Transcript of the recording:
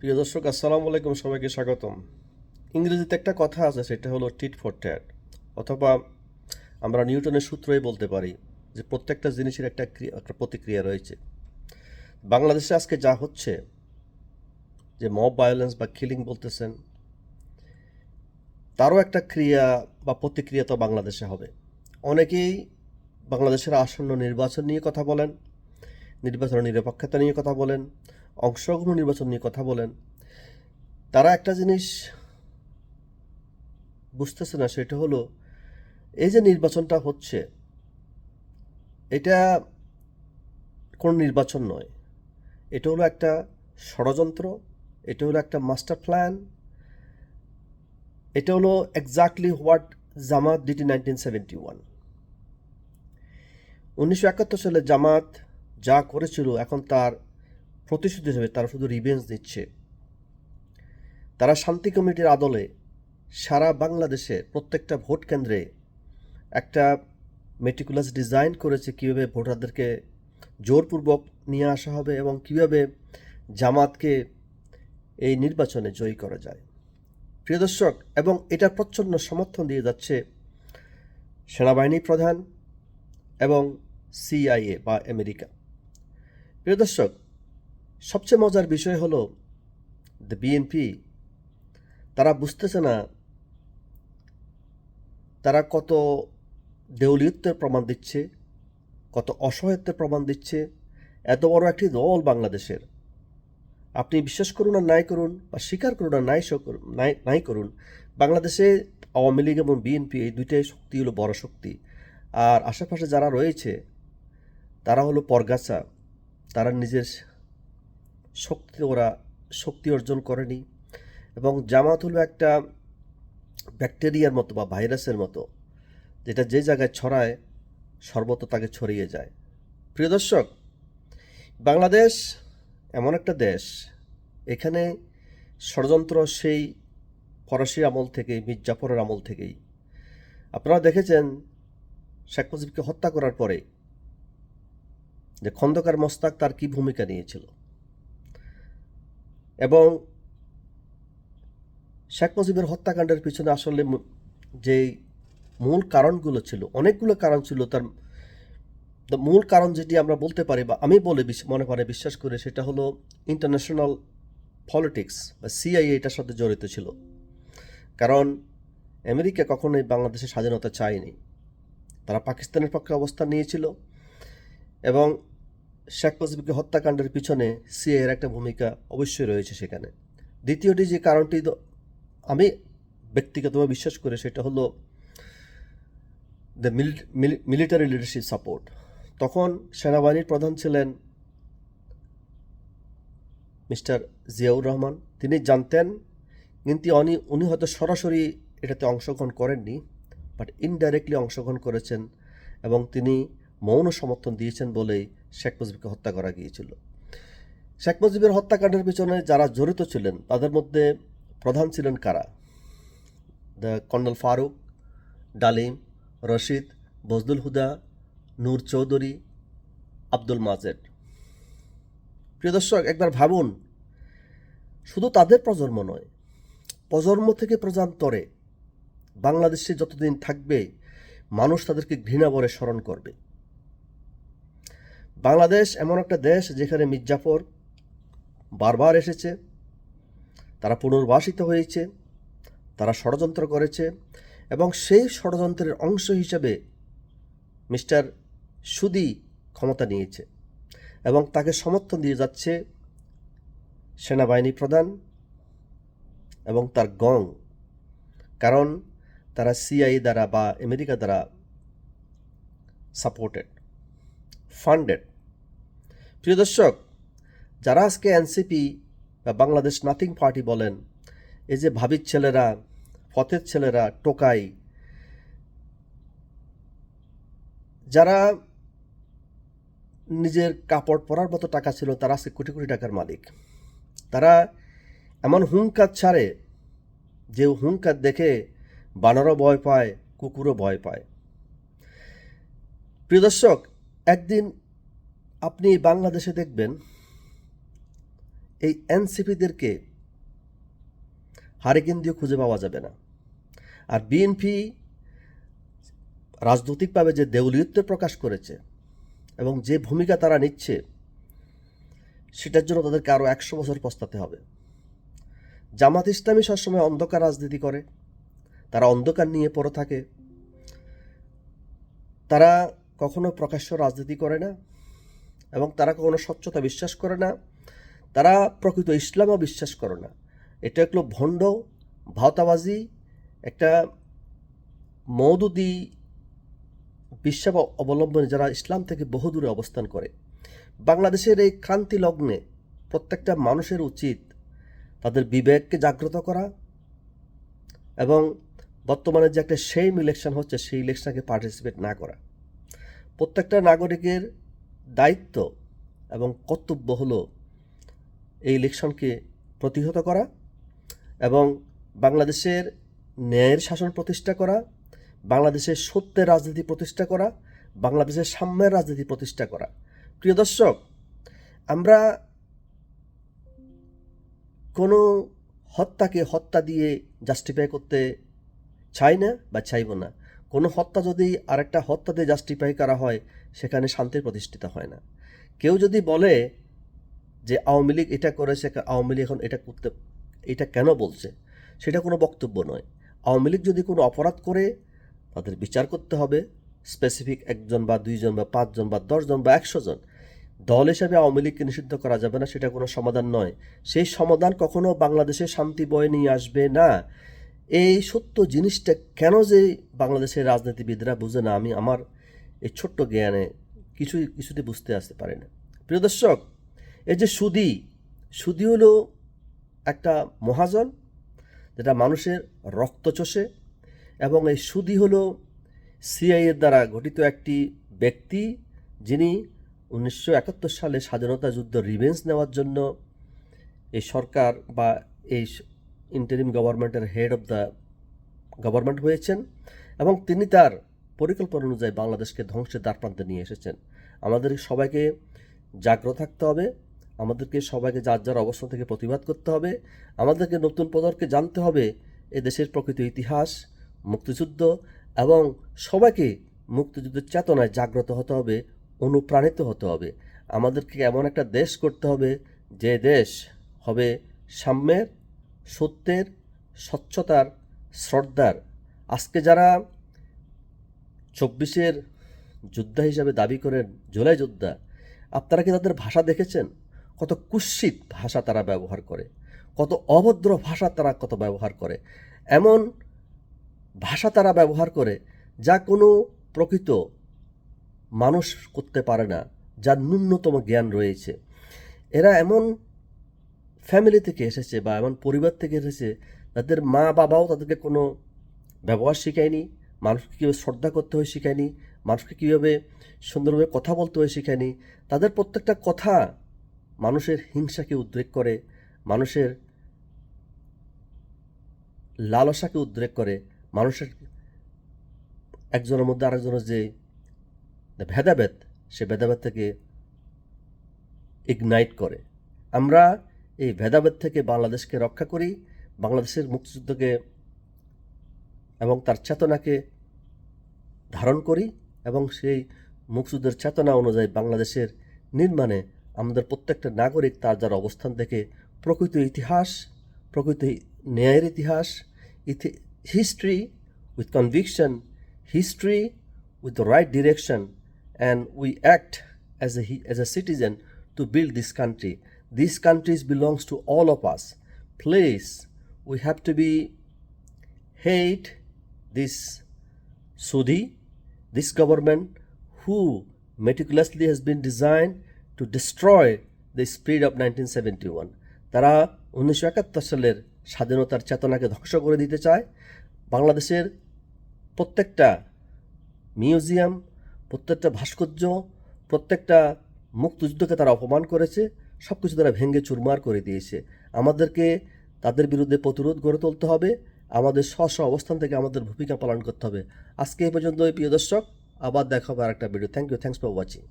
প্রিয় দর্শক, আসসালামু আলাইকুম, সবাইকে স্বাগতম। ইংরেজিতে একটা কথা আছে, সেটা হলো টিট ফর ট্যাট অথবা আমরা নিউটনের সূত্রই বলতে পারি যে প্রত্যেকটা জিনিসের একটা একটা প্রতিক্রিয়া রয়েছে। বাংলাদেশে আজকে যা হচ্ছে, যে মব ভায়োলেন্স বা কিলিং বলতেছেন, তারও একটা ক্রিয়া বা প্রতিক্রিয়া তো বাংলাদেশে হবে। অনেকেই বাংলাদেশের আসন্ন নির্বাচন নিয়ে কথা বলেন, নির্বাচনের নিরপেক্ষতা নিয়ে কথা বলেন অংশগ্রহণ নির্বাচন নিয়ে কথা বলেন। তারা একটা জিনিস বুঝতেছে না, সেটা হলো এই যে নির্বাচনটা হচ্ছে, এটা কোন নির্বাচন নয়। এটা হলো একটা ষড়যন্ত্র, এটা হলো একটা মাস্টার প্ল্যান, এটা হলো exactly what Jamaat did nineteen seventy one. উনিশশো একাত্তর সালে জামাত যা করেছিল, এখন তার প্রতিশোধ হিসেবে তারা শুধু রিভেঞ্জ দিচ্ছে। তারা শান্তি কমিটির আদলে সারা বাংলাদেশে প্রত্যেকটা ভোট কেন্দ্রে একটা মেটিকুলাস ডিজাইন করেছে কীভাবে ভোটারদেরকে জোরপূর্বক নিয়ে আসা হবে এবং কীভাবে জামাতকে এই নির্বাচনে জয়ী করা যায়। প্রিয় দর্শক, এবং এটার প্রচ্ছন্ন সমর্থন দিয়ে যাচ্ছে সেনাবাহিনী প্রধান এবং সিআইএ বা আমেরিকা। প্রিয় দর্শক সবচেয়ে মজার বিষয় হলো দ্য বিএনপি তারা বুঝতেছে না তারা কত দেউলিয়ত্বের প্রমাণ দিচ্ছে, কত অসহায়ত্বের প্রমাণ দিচ্ছে, এত বড় একটি দল বাংলাদেশের। আপনি বিশ্বাস করুন আর নাই করুন বা স্বীকার করুন আর নাই নাই নাই করুন, বাংলাদেশে আওয়ামী লীগ এবং বিএনপি এই দুইটাই শক্তি হলো বড় শক্তি। আর আশেপাশে যারা রয়েছে, তারা হলো পরগাছা, তারা নিজের শক্তি ওরা, শক্তি অর্জন করেনি। এবং জামাত হলো একটা ব্যাকটেরিয়ার মতো বা ভাইরাসের মতো, যেটা যে জায়গায় ছড়ায়, সর্বত্র তাকে ছড়িয়ে যায়। প্রিয় দর্শক, বাংলাদেশ এমন একটা দেশ, এখানে ষড়যন্ত্র সেই ফরাসি আমল থেকেই মির্জাফরের আমল থেকেই। আপনারা দেখেছেন শেখ মুজিবকে হত্যা করার পরে যে খন্দকার মোস্তাক তার কি ভূমিকা নিয়েছিল? এবং শেখ মুজিবের হত্যাকাণ্ডের পিছনে আসলে মু- যে মূল কারণগুলো ছিল, অনেকগুলো কারণ ছিল, তার মূল কারণ যেটি আমরা বলতে পারি বা আমি বলে মনে করে বিশ্বাস করে, সেটা হলো ইন্টারন্যাশনাল পলিটিক্স বা সিআইএ এটার সাথে জড়িত ছিল। কারণ আমেরিকা কখনোই বাংলাদেশের স্বাধীনতা চায়নি। তারা পাকিস্তানের পক্ষে অবস্থান নিয়েছিল এবং শেখ মুজিবকে হত্যাকাণ্ডের পিছনে সিআইয়ের একটা ভূমিকা অবশ্যই রয়েছে সেখানে। দ্বিতীয়টি যে কারণটি আমি ব্যক্তিগতভাবে বিশ্বাস করি সেটা হলো দ্য মিলিটারি লিডারশিপ সাপোর্ট তখন সেনাবাহিনীর প্রধান ছিলেন মিস্টার জিয়াউর রহমান। তিনি জানতেন কিন্তু উনি উনি হয়তো সরাসরি এটাতে অংশগ্রহণ করেননি বাট ইনডাইরেক্টলি অংশগ্রহণ করেছেন এবং তিনি মৌন সমর্থন দিয়েছেন বলেই শেখ মুজিবকে হত্যা করা গিয়েছিল। শেখ মুজিবের হত্যাকাণ্ডের পিছনে যারা জড়িত ছিলেন, তাদের মধ্যে প্রধান ছিলেন কারা? দ্য কর্নেল ফারুক, ডালিম, রশিদ বজদুল হুদা, নূর চৌধুরী, আব্দুল মাজেদ। প্রিয় দর্শক, একবার ভাবুন, শুধু তাদের প্রজন্ম নয়, প্রজন্ম থেকে প্রজান্তরে বাংলাদেশে যতদিন থাকবে, মানুষ তাদেরকে ঘৃণা বলে স্মরণ করবে। বাংলাদেশ এমন একটা দেশ যেখানে মির্জাফর বারবার এসেছে, তারা পুনর্বাসিত হয়েছে, তারা ষড়যন্ত্র করেছে এবং সেই ষড়যন্ত্রের অংশ হিসেবে মিস্টার সুদি ক্ষমতা নিয়েছে এবং তাকে সমর্থন দিয়ে যাচ্ছে সেনাবাহিনী প্রধান এবং তার গং। কারণ তারা সিআই দ্বারা বা আমেরিকা দ্বারা সাপোর্টেড ফান্ডেড প্রিয় দর্শক, যারা আজকে এনসিপি বা বাংলাদেশ নাথিং পার্টি বলেন, এই যে ভাবির ছেলেরা ফতের ছেলেরা, টোকাই, যারা নিজের কাপড় পরার মতো টাকা ছিল, তারা আজকে কোটি কোটি টাকার মালিক। তারা এমন হুঙ্কার ছাড়ে যে হুঙ্কার দেখে বানরও ভয় পায়, কুকুরও ভয় পায়। প্রিয় দর্শক একদিন আপনি বাংলাদেশে দেখবেন এই এনসিপিদেরকে হারিকেন দিয়ে খুঁজে পাওয়া যাবে না। আর বিএনপি রাজনৈতিকভাবে যে দেউলিয়ত্ব প্রকাশ করেছে এবং যে ভূমিকা তারা নিচ্ছে, সেটার জন্য তাদেরকে আরও একশো বছর পস্তাতে হবে। জামাত ইসলামী সবসময় অন্ধকার রাজনীতি করে, তারা অন্ধকার নিয়ে পড়ে থাকে। তারা কখনো প্রকাশ্য রাজনীতি করে না এবং তারা কখনো স্বচ্ছতা বিশ্বাস করে না, তারা প্রকৃত ইসলামও বিশ্বাস করে না। এটা একলো ভণ্ড, ভাওতাবাজি, একটা মৌদুদি বিশ্বাস অবলম্বনে যারা ইসলাম থেকে বহু দূরে অবস্থান করে। বাংলাদেশের এই ক্রান্তি লগ্নে প্রত্যেকটা মানুষের উচিত তাদের বিবেককে জাগ্রত করা এবং বর্তমানে যে একটা সেম ইলেকশন হচ্ছে, সেই ইলেকশনকে পার্টিসিপেট না করা। প্রত্যেকটা নাগরিকের দায়িত্ব এবং কর্তব্য হলো এই ইলেকশনকে প্রতিহত করা এবং বাংলাদেশের ন্যায়ের শাসন প্রতিষ্ঠা করা, বাংলাদেশের সত্যের রাজনীতি প্রতিষ্ঠা করা, বাংলাদেশের সাম্যের রাজনীতি প্রতিষ্ঠা করা। প্রিয় দর্শক, আমরা কোনো হত্যাকে হত্যা দিয়ে জাস্টিফাই করতে চাই না বা চাইব না। কোনো হত্যা যদি আরেকটা হত্যা দিয়ে জাস্টিফাই করা হয়, সেখানে শান্তি প্রতিষ্ঠিত হয় না। কেউ যদি বলে যে আওয়ামী লীগ এটা করেছে, আওয়ামী লীগ এখন এটা করতে, এটা কেন বলছে, সেটা কোনো বক্তব্য নয়। আওয়ামী লীগ যদি কোনো অপরাধ করে, তাদের বিচার করতে হবে স্পেসিফিক একজন বা দুইজন বা পাঁচজন বা দশজন বা একশো জন। দল হিসাবে আওয়ামী লীগকে নিষিদ্ধ করা যাবে না, সেটা কোনো সমাধান নয়। সেই সমাধান কখনো বাংলাদেশে শান্তি বয়ে নিয়ে আসবে না। এই সত্য জিনিসটা কেন যে বাংলাদেশের রাজনীতিবিদরা বুঝে না, আমি আমার এই ছোট্ট জ্ঞানে কিছুই, কিছুতে বুঝতে আসতে পারি না। প্রিয় দর্শক, এই যে সুদি সুদি হলো একটা মহাজন যেটা মানুষের রক্ত চষে এবং এই সুদি হলো সিআইএর দ্বারা গঠিত একটি ব্যক্তি যিনি উনিশশো একাত্তর সালে স্বাধীনতা যুদ্ধ রিভেন্স নেওয়ার জন্য এই সরকার বা এই ইন্টারিম গভর্নমেন্টের হেড অফ দ্য গভর্নমেন্ট হয়েছেন এবং তিনি তার পরিকল্পনা অনুযায়ী বাংলাদেশকে ধ্বংসের দ্বারপ্রান্তে নিয়ে এসেছেন। আমাদের সবাইকে জাগ্রত থাকতে হবে, আমাদেরকে সবাইকে যার যার অবস্থান থেকে প্রতিবাদ করতে হবে, আমাদেরকে নতুন প্রজন্মকে জানতে হবে এ দেশের প্রকৃত ইতিহাস, মুক্তিযুদ্ধ এবং সবাইকে মুক্তিযুদ্ধের চেতনায় জাগ্রত হতে হবে, অনুপ্রাণিত হতে হবে। আমাদেরকে এমন একটা দেশ করতে হবে যে দেশ হবে সাম্যের সত্যের, স্বচ্ছতার শ্রদ্ধার। আজকে যারা চব্বিশের যোদ্ধা হিসাবে দাবি করেন, জুলাই যোদ্ধা, আপনারা কি তাদের ভাষা দেখেছেন? কত কুৎসিত ভাষা তারা ব্যবহার করে। কত অভদ্র ভাষা তারা কত ব্যবহার করে। এমন ভাষা তারা ব্যবহার করে যা কোনো প্রকৃত মানুষ করতে পারে না, যার ন্যূনতম জ্ঞান রয়েছে। এরা এমন ফ্যামিলি থেকে এসেছে বা এমন পরিবার থেকে এসেছে, তাদের মা বাবাও তাদেরকে কোনো ব্যবহার শেখায়নি, মানুষকে কীভাবে শ্রদ্ধা করতে হয় শেখায়নি, মানুষকে কীভাবে সুন্দরভাবে কথা বলতে হয় শেখায়নি। তাদের প্রত্যেকটা কথা মানুষের হিংসাকে উদ্রেক করে, মানুষের লালসাকে উদ্রেক করে, মানুষের একজনের মধ্যে আরেকজনের যে ভেদাভেদ, সে ভেদাভেদ থেকে ইগনাইট করে। আমরা এই ভেদাভেদ থেকে বাংলাদেশকে রক্ষা করি বাংলাদেশের মুক্তিযুদ্ধকে এবং তার চেতনাকে ধারণ করি এবং সেই মুক্তিযুদ্ধের চেতনা অনুযায়ী বাংলাদেশের নির্মাণে আমাদের প্রত্যেকটা নাগরিক তার যার অবস্থান থেকে প্রকৃত ইতিহাস, প্রকৃত ন্যায়ের ইতিহাস, ইতি history with conviction history with the right direction and we act as a as a citizen to build this country. This country belongs to all of us please we have to be hate this sudi this government who meticulously has been designed to destroy the spirit of 1971 তারা উনিশশো একাত্তর সালের স্বাধীনতার চেতনাকে ধ্বংস করে দিতে চায় বাংলাদেশের প্রত্যেকটা মিউজিয়াম প্রত্যেকটা ভাস্কর্য প্রত্যেকটা মুক্তিযুদ্ধকে তারা অপমান করেছে সব কিছু তারা ভেঙে চুরমার করে দিয়েছে। আমাদেরকে তাদের বিরুদ্ধে প্রতিরোধ গড়ে তুলতে হবে, আমাদের স্ব স্ব অবস্থান থেকে আমাদের ভূমিকা পালন করতে হবে। আজকে এই পর্যন্ত প্রিয় দর্শক। আবার দেখা হবে আর একটা video thank you thanks for watching